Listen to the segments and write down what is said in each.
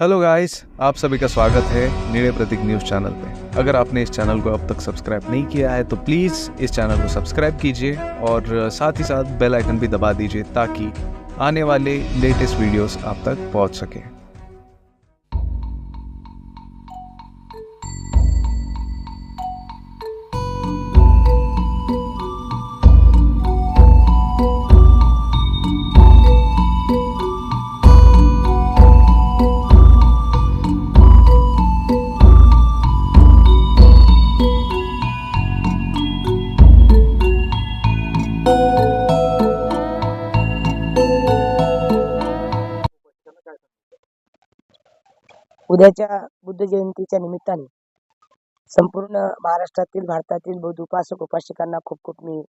Hello guys आप सभी का स्वागत है निर्णय प्रतीक न्यूज़ चैनल पे। अगर आपने इस चैनल को अब तक सब्सक्राइब नहीं किया है तो प्लीज़ इस चैनल को सब्सक्राइब कीजिए और साथ ही साथ बेल आइकन भी दबा दीजिए ताकि आने वाले लेटेस्ट वीडियोस आप तक पहुँच सके। उद्याच्या बुद्ध जयंतीच्या निमित्ताने संपूर्ण महाराष्ट्रातील भारतातील बौद्ध उपासक उपासिकांना खूप खूप मी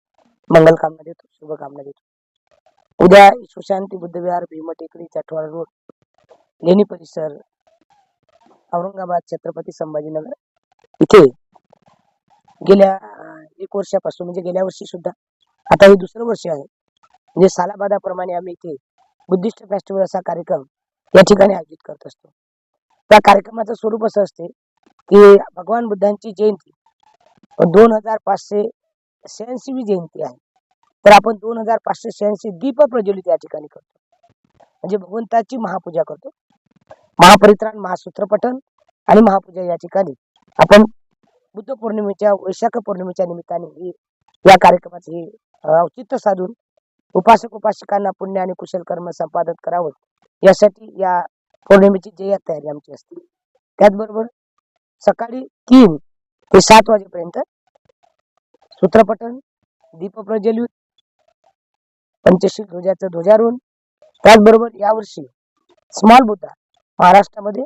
मंगलकामना देतो शुभकामना देतो. उद्या सुशांती बुद्ध विहार भीमटेकडी चटवाळ रोड लेणी परिसर औरंगाबाद छत्रपती संभाजीनगर. इथे गेल्या एक वर्षापासून म्हणजे गेल्या वर्षी सुद्धा आता हे दुसरं वर्ष आहे. म्हणजे सालाबादाप्रमाणे आम्ही इथे बुद्धिस्ट फेस्टिवल असा कार्यक्रम या ठिकाणी आयोजित करत असतो. त्या कार्यक्रमाचं स्वरूप असं असते की भगवान बुद्धांची जयंती दोन हजार पाचशे शहाऐंशीवी जयंती आहे. तर आपण दोन हजार पाचशे शहाऐंशी दीप प्रज्वलित या ठिकाणी करतो. म्हणजे भगवंताची महापूजा करतो. महापरित्राण महासूत्र पठण आणि महापूजा या ठिकाणी आपण बुद्ध पौर्णिमेच्या वैशाख पौर्णिमेच्या निमित्ताने ही या कार्यक्रमाचे हे औचित्य साधून उपासक उपासिकांना पुण्य आणि कुशल कर्म संपादन करावं. यासाठी या पौर्णिमेची जय्यात तयारी आमची असते. त्याचबरोबर सकाळी तीन ते सात वाजेपर्यंत सूत्रपठण दीप प्रज्वलित पंचशील ध्वजाचं ध्वजारोहण. त्याचबरोबर यावर्षी स्मॉल बुद्धा महाराष्ट्रामध्ये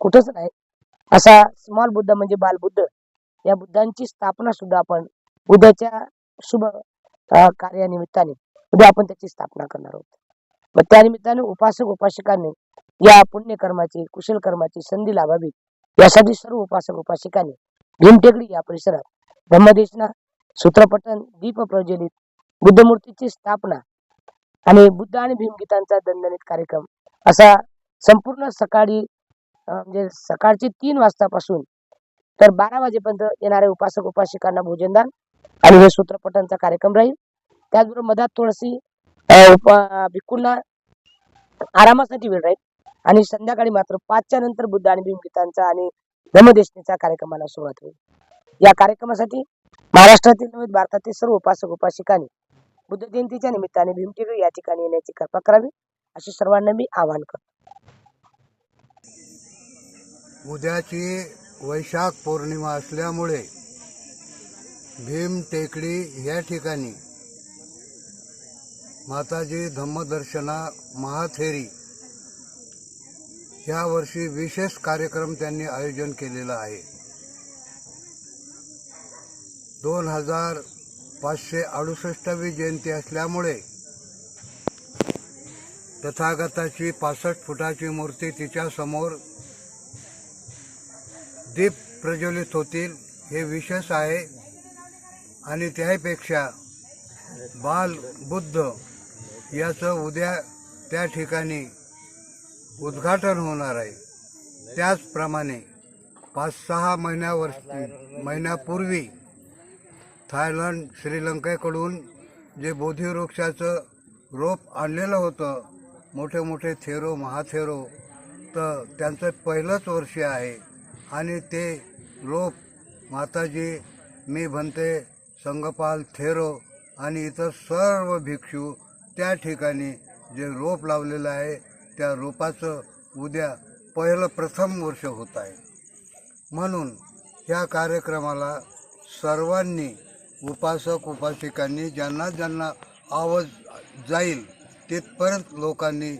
कुठंच नाही. असा स्मॉल बुद्ध म्हणजे बालबुद्ध या बुद्धांची स्थापना सुद्धा आपण उद्याच्या शुभ कार्यानिमित्ताने उद्या आपण त्याची स्थापना करणार आहोत. मग त्या निमित्ताने उपासक उपासिकांनी या पुण्यकर्माची कुशल कर्माची संधी लाभावी. यासाठी सर्व उपासक उपासिकांनी भीमटेकडी या परिसरात ब्रह्मदेशना सूत्रपठण दीप प्रज्वलित बुद्धमूर्तीची स्थापना आणि बुद्ध आणि भीमगीतांचा दणदणीत कार्यक्रम असा संपूर्ण सकाळी म्हणजे सकाळचे तीन वाजतापासून तर बारा वाजेपर्यंत येणाऱ्या उपासक उपासिकांना भोजनदान आणि हे सूत्रपठणचा कार्यक्रम राहील. त्याचबरोबर मधात थोडीशी अं, उपा भिक्खूंना आरामासाठी वेळ राहील. आणि संध्याकाळी मात्र पाचच्या नंतर बुद्ध आणि भीमगीतांचा आणि ब्रह्मदेशनीचा कार्यक्रमाला सुरुवात होईल. या कार्यक्रमासाठी महाराष्ट्रातील नव्हे भारतातील सर्व उपासक उपासिकांनी बुद्ध जयंतीच्या निमित्ताने भीमटेकडी या ठिकाणी येण्याची कृपा करावी असे सर्वांना मी आवाहन करतो. उद्याची वैशाख पौर्णिमा असल्यामुळे भीम टेकडी या ठिकाणी माताजी धम्मदर्शना महाथेरी ह्या वर्षी विशेष कार्यक्रम त्यांनी आयोजन केलेलं आहे. दोन हजार पाचशे अडुसष्टावी जयंती असल्यामुळे तथागताची पासष्ट फुटाची मूर्ती तिच्यासमोर दीप प्रज्वलित होतील हे विशेष आहे आणि त्यापेक्षा बाल बुद्ध याचं उद्या त्या ठिकाणी उद्घाटन होणार आहे. त्याचप्रमाणे पाच सहा महिन्यावर महिन्यापूर्वी थायलंड श्रीलंकेकडून जे बोधिवृक्षाचं रोप आणलेलं होतं मोठे मोठे थेरो महाथेरो तर त्यांचं पहिलंच वर्ष आहे. आणि ते रोप माताजी मी म्हणते संगपाल थेरो आणि इतर सर्व भिक्षू त्या ठिकाणी जे रोप लावलेलं आहे त्या रोपाचं उद्या पहिलं प्रथम वर्ष होत आहे. म्हणून ह्या कार्यक्रमाला सर्वांनी उपासक उपासिकांनी ज्यांना ज्यांना आवाज जाईल तिथपर्यंत लोकांनी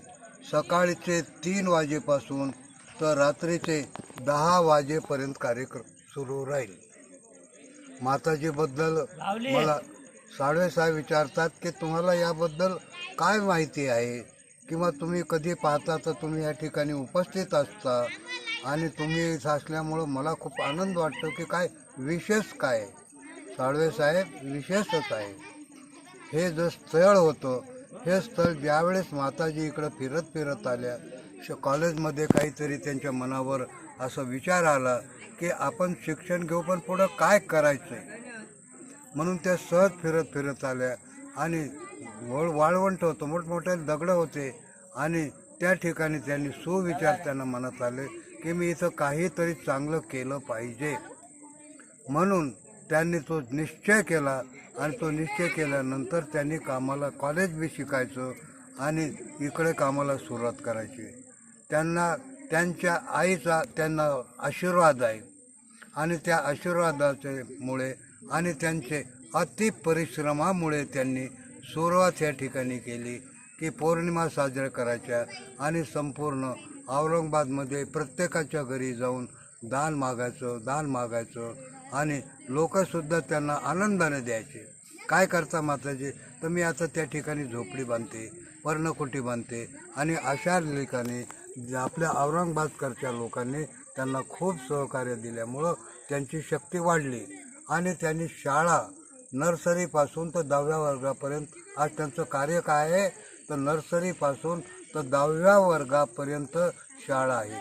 सकाळचे तीन वाजेपासून तर रात्रीचे दहा वाजेपर्यंत कार्यक्रम सुरू राहील. माताजीबद्दल मला साडवेसाहेब विचारतात की तुम्हाला याबद्दल काय माहिती आहे? किंवा तुम्ही कधी पाहता तर तुम्ही या ठिकाणी उपस्थित असता. आणि तुम्ही असल्यामुळं मला खूप आनंद वाटतो की काय विशेष काय? साळवे साहेब विशेषच आहे. हे जे स्थळ होतं हे स्थळ ज्यावेळेस माताजी इकडं फिरत फिरत आल्या श कॉलेजमध्ये काहीतरी त्यांच्या मनावर असं विचार आला की आपण शिक्षण घेऊ पण पुढं काय करायचं म्हणून त्या सहज फिरत फिरत आल्या आणि वाळवंट होतं मोठमोठ्या दगडं होते. आणि त्या ठिकाणी त्यांनी सुविचार त्यांना मनात आले की मी इथं काहीतरी चांगलं केलं पाहिजे. म्हणून त्यांनी तो निश्चय केला आणि तो निश्चय केल्यानंतर त्यांनी कामाला कॉलेज बी शिकायचं आणि इकडे कामाला सुरुवात करायची. त्यांना त्यांच्या आईचा त्यांना आशीर्वाद आहे. आणि त्या आशीर्वादाच्यामुळे आणि त्यांचे अति परिश्रमामुळे त्यांनी सुरुवात या ठिकाणी केली की पौर्णिमा साजऱ्या करायच्या आणि संपूर्ण औरंगाबादमध्ये प्रत्येकाच्या घरी जाऊन दान मागायचं दान मागायचं आणि लोकसुद्धा त्यांना आनंदाने द्यायचे. काय करता माताजी? तर मी आता त्या ठिकाणी झोपडी बांधते पर्णकुटी बांधते आणि अशा ठिकाणी आपल्या औरंगाबादकरच्या लोकांनी त्यांना खूप सहकार्य दिल्यामुळं त्यांची शक्ती वाढली आणि त्यांनी शाळा नर्सरीपासून तर दहाव्या वर्गापर्यंत. आज त्यांचं कार्य काय आहे? तर नर्सरीपासून तर दहाव्या वर्गापर्यंत शाळा आहे.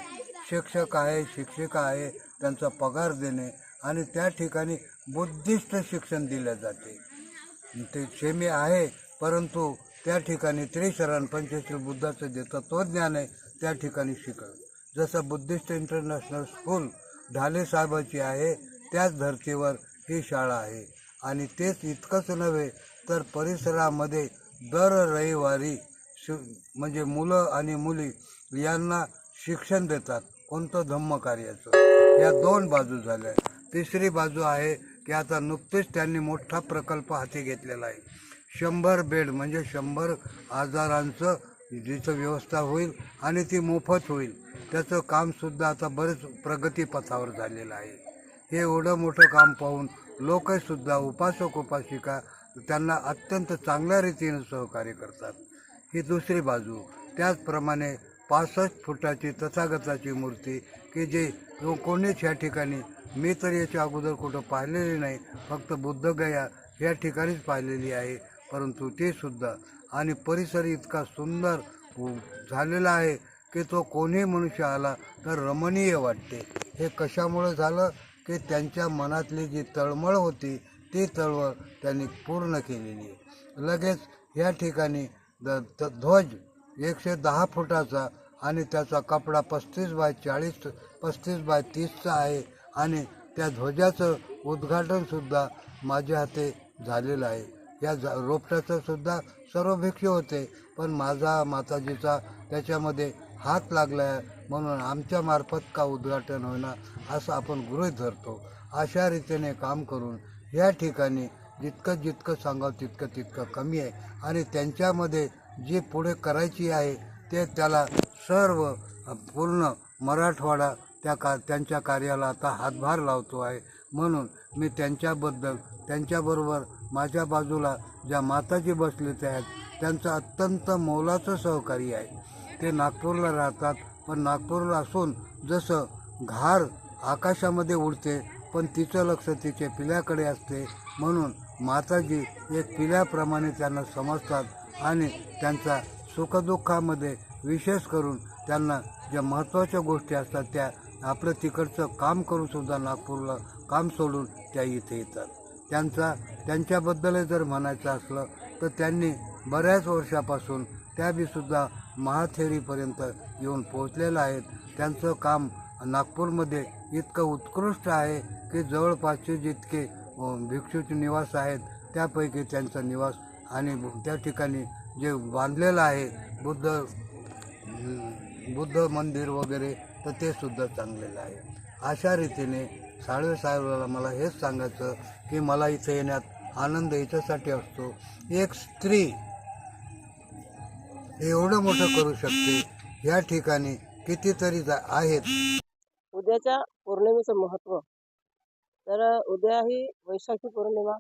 शिक्षक आहे शिक्षिका आहे त्यांचा पगार देणे आणि त्या ठिकाणी बुद्धिस्ट शिक्षण दिले जाते. ते सेमी आहे परंतु त्या ठिकाणी त्रिशरण पंचशील बुद्धाचं देतं तो ज्ञान आहे त्या ठिकाणी शिकलं. जसं बुद्धिस्ट इंटरनॅशनल स्कूल ढाले साहेबाची आहे त्याच धर्तीवर ही शाळा आहे. आणि तेच इतकंच नव्हे तर परिसरामध्ये दर रविवारी शि म्हणजे मुलं आणि मुली यांना शिक्षण देतात. कोणतं धम्म कार्याचं या दोन बाजू झाल्या. तिसरी बाजू आहे की आता नुकतेच त्यांनी मोठा प्रकल्प हाती घेतलेला आहे. शंभर बेड म्हणजे शंभर आजारांचं जिचं व्यवस्था होईल आणि ती मोफत होईल. त्याचं कामसुद्धा आता बरेच प्रगतीपथावर झालेलं आहे. हे एवढं मोठं काम पाहून लोकसुद्धा उपासक उपासिका त्यांना अत्यंत चांगल्या रीतीने सहकार्य करतात. ही दुसरी बाजू त्याचप्रमाणे पासष्ट फुटाची तथागताची मूर्ती की जे कोणीच ह्या ठिकाणी मी तर याच्या अगोदर कुठं पाहिलेली नाही फक्त बुद्धगया या ठिकाणीच पाहिलेली आहे परंतु ते सुद्धा आणि परिसर इतका सुंदर झालेला आहे की तो कोणी मनुष्य आला तर रमणीय वाटते. हे कशामुळे झालं? की त्यांच्या मनातली जी तळमळ होती ती तळमळ त्यांनी पूर्ण केलेली आहे. लगेच या ठिकाणी द ध्वज एकशे दहा फुटाचा आणि त्याचा कपडा पस्तीस बाय चाळीस पस्तीस बाय तीसचा आहे आणि त्या ध्वजाचं उद्घाटनसुद्धा माझ्या हाते झालेलं आहे. या झा रोपट्याचंसुद्धा सर्व भिक्षू होते पण माझा माताजीचा त्याच्यामध्ये हात लागला आहे म्हणून आमच्यामार्फत का उद्घाटन होईना असं आपण गृहीत धरतो. अशा रीतीने काम करून या ठिकाणी जितकं जितकं सांगावं तितकं तितकं कमी आहे. आणि त्यांच्यामध्ये जे पुढे करायची आहे ते त्याला सर्व पूर्ण मराठवाडा त्या का त्यांच्या कार्याला आता हातभार लावतो आहे. म्हणून मी त्यांच्याबद्दल त्यांच्याबरोबर माझ्या बाजूला ज्या माताजी बसलेल्या आहेत त्यांचं अत्यंत मोलाचं सहकार्य आहे. ते नागपूरला राहतात. पण नागपूरला असून जसं घार आकाशामध्ये उडते पण तिचं लक्ष तिच्या पिल्याकडे असते. म्हणून माताजी एक पिल्याप्रमाणे त्यांना समजतात आणि त्यांचा सुखदुःखामध्ये विशेष करून त्यांना ज्या महत्त्वाच्या गोष्टी असतात त्या आपलं तिकडचं काम करूनसुद्धा नागपूरला काम सोडून त्या इथे येतात. त्यांचा त्यांच्याबद्दल जर म्हणायचं असलं तर त्यांनी बऱ्याच वर्षापासून त्या बी सुद्धा महाथेरीपर्यंत येऊन पोहोचलेलं आहेत त्यांचं काम नागपूरमध्ये इतकं उत्कृष्ट आहे की जवळपासचे जितके भिक्षूचे निवास आहेत त्यापैकी त्यांचा निवास आणि त्या ठिकाणी जे बांधलेलं आहे बुद्ध बुद्ध मंदिर वगैरे तर ते सुद्धा चांगलेलं आहे. अशा रीतीने साळवे साहेबाला मला हेच सांगायचं की मला इथे येण्यात आनंद याच्यासाठी असतो. एक स्त्री एवढं मोठं करू शकते. या ठिकाणी कितीतरी आहेत. उद्याच्या पौर्णिमेचं महत्त्व तर उद्या ही वैशाखी पौर्णिमा.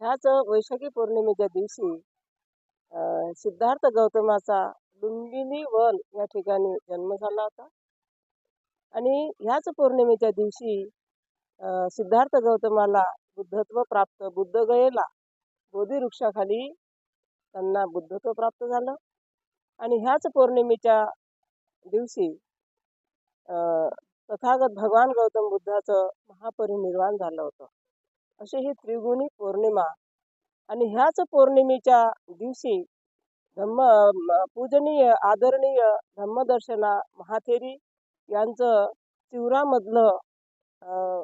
ह्याच वैशाखी पौर्णिमेच्या दिवशी सिद्धार्थ गौतमाचा लुंबिनी वन या ठिकाणी जन्म झाला होता. आणि ह्याच पौर्णिमेच्या दिवशी सिद्धार्थ गौतमाला बुद्धत्व प्राप्त बुद्धगयेला बोधी वृक्षाखाली त्यांना बुद्धत्व प्राप्त झालं. आणि ह्याच पौर्णिमेच्या दिवशी तथागत भगवान गौतम बुद्धाचं महापरिनिर्वाण झालं होतं. अशी ही त्रिगुणी पौर्णिमा आणि ह्याच पौर्णिमेच्या दिवशी धम्म पूजनीय आदरणीय धम्मदर्शना महाथेरी यांचं चिवरामधलं अं,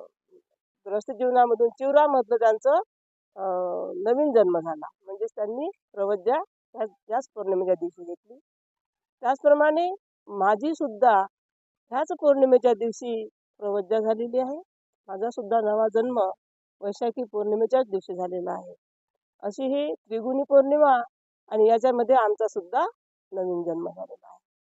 ग्रस्त जीवनामधून चिवरामधलं त्यांचं नवीन जन्म झाला. म्हणजेच त्यांनी प्रवज्ञा त्याच त्याच पौर्णिमेच्या दिवशी घेतली. त्याचप्रमाणे माझी सुद्धा ह्याच पौर्णिमेच्या दिवशी प्रवज्ञा झालेली आहे. माझासुद्धा नवा जन्म वैशाखी पौर्णिमेच्याच दिवशी झालेला आहे. अशी ही त्रिगुणी पौर्णिमा आणि याच्यामध्ये आमचासुद्धा नवीन जन्म झालेला आहे.